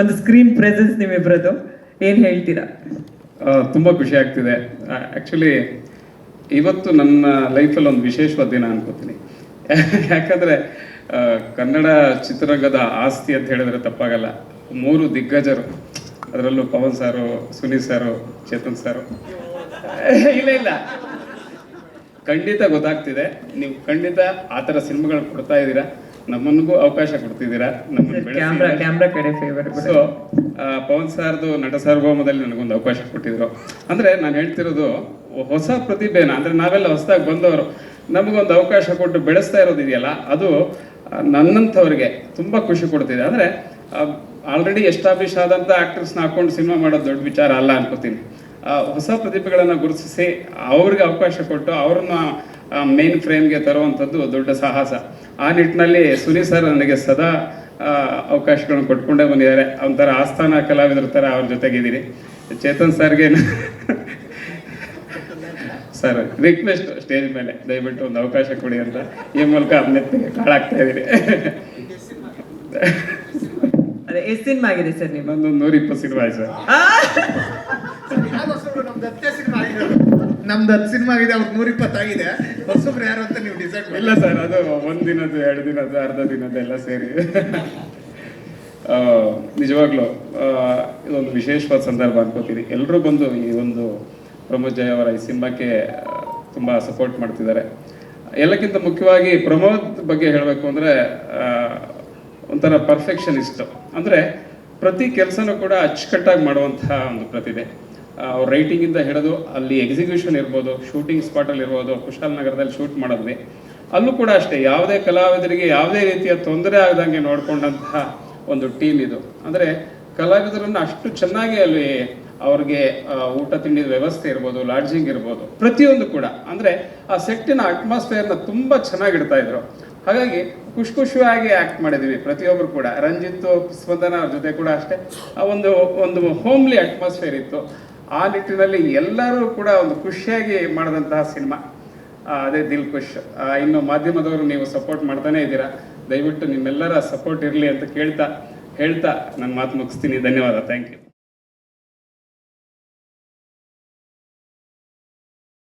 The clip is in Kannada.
ಒಂದು ಸ್ಕ್ರೀನ್ ಪ್ರೆಸೆನ್ಸ್ ನಿಮ್ಮಿಬ್ಬರದ್ದು ಏನು ಹೇಳ್ತೀರಾ? ತುಂಬ ಖುಷಿ ಆಗ್ತಿದೆ. ಆ್ಯಕ್ಚುಲಿ ಇವತ್ತು ನನ್ನ ಲೈಫಲ್ಲಿ ಒಂದು ವಿಶೇಷವಾದ ದಿನ ಅನ್ಕೋತೀನಿ. ಯಾಕಂದರೆ ಕನ್ನಡ ಚಿತ್ರರಂಗದ ಆಸ್ತಿ ಅಂತ ಹೇಳಿದ್ರೆ ತಪ್ಪಾಗಲ್ಲ. ಮೂರು ದಿಗ್ಗಜರು. ಅದರಲ್ಲೂ ಪವನ್ ಸಾರು, ಸುನೀಲ್ ಸಾರು, ಚೇತನ್ ಸಾರು. ಇಲ್ಲ ಇಲ್ಲ. ಖಂಡಿತ ಗೊತ್ತಾಗ್ತಿದೆ. ನೀವು ಖಂಡಿತ ಆ ಥರ ಸಿನಿಮಾಗಳು ಕೊಡ್ತಾ ಇದ್ದೀರಾ? ನಮ್ಮನಿಗೂ ಅವಕಾಶ ಕೊಡ್ತಿದ್ದೀರಾ? ಕ್ಯಾಮ್ರಾ. ಕ್ಯಾಮ್ರಾ ಕಡೆ ಫೇವರ್ ಸೊ ಪವನ್ ಸಾರ್ದು ನಟ ಸಾರ್ವಭೌಮದಲ್ಲಿ ನನಗೊಂದು ಅವಕಾಶ ಕೊಟ್ಟಿದ್ರು. ಅಂದ್ರೆ ನಾನು ಹೇಳ್ತಿರೋದು ಹೊಸ ಪ್ರತಿಭೆನ ಅಂದ್ರೆ ನಾವೆಲ್ಲ ಹೊಸದಾಗಿ ಬಂದವರು ನಮಗೊಂದು ಅವಕಾಶ ಕೊಟ್ಟು ಬೆಳೆಸ್ತಾ ಇರೋದು ಇದೆಯಲ್ಲ ಅದು ನನ್ನಂಥವ್ರಿಗೆ ತುಂಬಾ ಖುಷಿ ಕೊಡ್ತಿದೆ. ಅಂದ್ರೆ ಆಲ್ರೆಡಿ ಎಸ್ಟಾಬ್ಲಿಷ್ ಆದಂಥ ಆಕ್ಟರ್ಸ್ನ ಹಾಕೊಂಡು ಸಿನಿಮಾ ಮಾಡೋದು ದೊಡ್ಡ ವಿಚಾರ ಅಲ್ಲ ಅನ್ಕೋತೀನಿ. ಆ, ಹೊಸ ಪ್ರತಿಭೆಗಳನ್ನ ಗುರುತಿಸಿ ಅವ್ರಿಗೆ ಅವಕಾಶ ಕೊಟ್ಟು ಅವ್ರನ್ನ ಮೇನ್ ಫ್ರೇಮ್ಗೆ ತರುವಂಥದ್ದು ದೊಡ್ಡ ಸಾಹಸ. ಆ ನಿಟ್ಟಿನಲ್ಲಿ ಸುನಿ ಸರ್ ನನಗೆ ಸದಾ ಅವಕಾಶಗಳನ್ನು ಕೊಟ್ಕೊಂಡೇ ಬಂದಿದ್ದಾರೆ. ಒಂಥರ ಆಸ್ಥಾನ ಕಲಾವಿದರ ಥರ ಅವ್ರ ಜೊತೆಗಿದ್ದೀನಿ. ಚೇತನ್ ಸರ್ಗೆ ಸರ್ ರಿಕ್ವೆಸ್ಟ್ ಸ್ಟೇಜ್ ಮೇಲೆ. ದಯವಿಟ್ಟು ಒಂದು ಅವಕಾಶ ಕೊಡಿ ಅಂತ. ಈ ಮೂಲಕ ನೆತ್ತಿಗೆ ಕಾಳಾಗ್ತಾ ಇದ್ದೀನಿ. ಅದೇ ಎಷ್ಟು ಸಿನಿಮಾ ಆಗಿದೆ ಸರ್ ನಿಮ್ಮ ಒಂದು ನೂರ ಇಪ್ಪತ್ತು ಸಿನಿಮಾ ಆಯ್ತು ಸರ್ ನಮ್ದು ಹತ್ತು ಸಿನಿಮಾ ಆಗಿದೆ. ಅವ್ರು ನೂರ ಇಪ್ಪತ್ತಾಗಿದೆ. ಹೊಸಬ್ರು ಯಾರು ಅಂತ ನೀವು ಡಿಸೈಡ್ ಇಲ್ಲ ಸರ್ ಅದು ಒಂದ್ ದಿನದ್ದು ಎರಡು ದಿನದ್ದು ಅರ್ಧ ದಿನದ್ದು ಎಲ್ಲ ಸೇರಿ. ನಿಜವಾಗ್ಲೂ ಇದೊಂದು ವಿಶೇಷವಾದ ಸಂದರ್ಭ ಅನ್ಕೋತೀನಿ. ಎಲ್ಲರೂ ಬಂದು ಈ ಒಂದು ಪ್ರಮೋದ್ ಜಯ ಅವರ ಈ ಸಿನಿಮಾಕ್ಕೆ ತುಂಬ ಸಪೋರ್ಟ್ ಮಾಡ್ತಿದ್ದಾರೆ. ಎಲ್ಲಕ್ಕಿಂತ ಮುಖ್ಯವಾಗಿ ಪ್ರಮೋದ್ ಬಗ್ಗೆ ಹೇಳಬೇಕು ಅಂದ್ರೆ ಒಂಥರ ಪರ್ಫೆಕ್ಷನಿಸ್ಟ್ ಅಂದ್ರೆ ಪ್ರತಿ ಕೆಲಸನೂ ಕೂಡ ಅಚ್ಚುಕಟ್ಟಾಗಿ ಮಾಡುವಂತಹ ಒಂದು ಪ್ರತಿಭೆ. ಅವ್ರ ರೈಟಿಂಗಿಂದ ಹಿಡಿದು ಅಲ್ಲಿ ಎಕ್ಸಿಕ್ಯೂಷನ್ ಇರ್ಬೋದು ಶೂಟಿಂಗ್ ಸ್ಪಾಟಲ್ಲಿ ಇರ್ಬೋದು ಕುಶಾಲನಗರದಲ್ಲಿ ಶೂಟ್ ಮಾಡಿದ್ವಿ. ಅಲ್ಲೂ ಕೂಡ ಅಷ್ಟೇ, ಯಾವುದೇ ಕಲಾವಿದರಿಗೆ ಯಾವುದೇ ರೀತಿಯ ತೊಂದರೆ ಆಗದಂಗೆ ನೋಡ್ಕೊಂಡಂತಹ ಒಂದು ಟೀಮ್ ಇದು. ಅಂದರೆ ಕಲಾವಿದರನ್ನು ಅಷ್ಟು ಚೆನ್ನಾಗಿ ಅಲ್ಲಿ ಅವ್ರಿಗೆ ಊಟ ತಿಂಡಿ ವ್ಯವಸ್ಥೆ ಇರ್ಬೋದು ಲಾಡ್ಜಿಂಗ್ ಇರ್ಬೋದು, ಪ್ರತಿಯೊಂದು ಕೂಡ. ಅಂದರೆ ಆ ಸೆಟ್ಟಿನ ಅಟ್ಮಾಸ್ಫಿಯರ್ನ ತುಂಬ ಚೆನ್ನಾಗಿಡ್ತಾ ಇದ್ರು. ಹಾಗಾಗಿ ಖುಷಿ ಖುಷಿಯಾಗಿ ಆ್ಯಕ್ಟ್ ಮಾಡಿದ್ದೀವಿ ಪ್ರತಿಯೊಬ್ಬರು ಕೂಡ. ರಂಜಿತ್ತು ಸ್ಪಂದನ ಅವ್ರ ಜೊತೆ ಕೂಡ ಅಷ್ಟೇ. ಆ ಒಂದು ಒಂದು ಹೋಮ್ಲಿ ಅಟ್ಮಾಸ್ಫಿಯರ್ ಇತ್ತು. ಆ ನಿಟ್ಟಿನಲ್ಲಿ ಎಲ್ಲರೂ ಕೂಡ ಒಂದು ಖುಷಿಯಾಗಿ ಮಾಡಿದಂತಹ ಸಿನಿಮಾ. ಅದೇ ದಿಲ್ ಖುಷ್. ಇನ್ನು ಮಾಧ್ಯಮದವರು ನೀವು ಸಪೋರ್ಟ್ ಮಾಡ್ತಾನೆ ಇದ್ದೀರಾ? ದಯವಿಟ್ಟು ನಿಮ್ಮೆಲ್ಲರ ಸಪೋರ್ಟ್ ಇರಲಿ ಅಂತ ಕೇಳ್ತಾ, ಹೇಳ್ತಾ ನನ್ನ ಮಾತು ಮುಗಿಸ್ತೀನಿ. ಧನ್ಯವಾದ. Thank you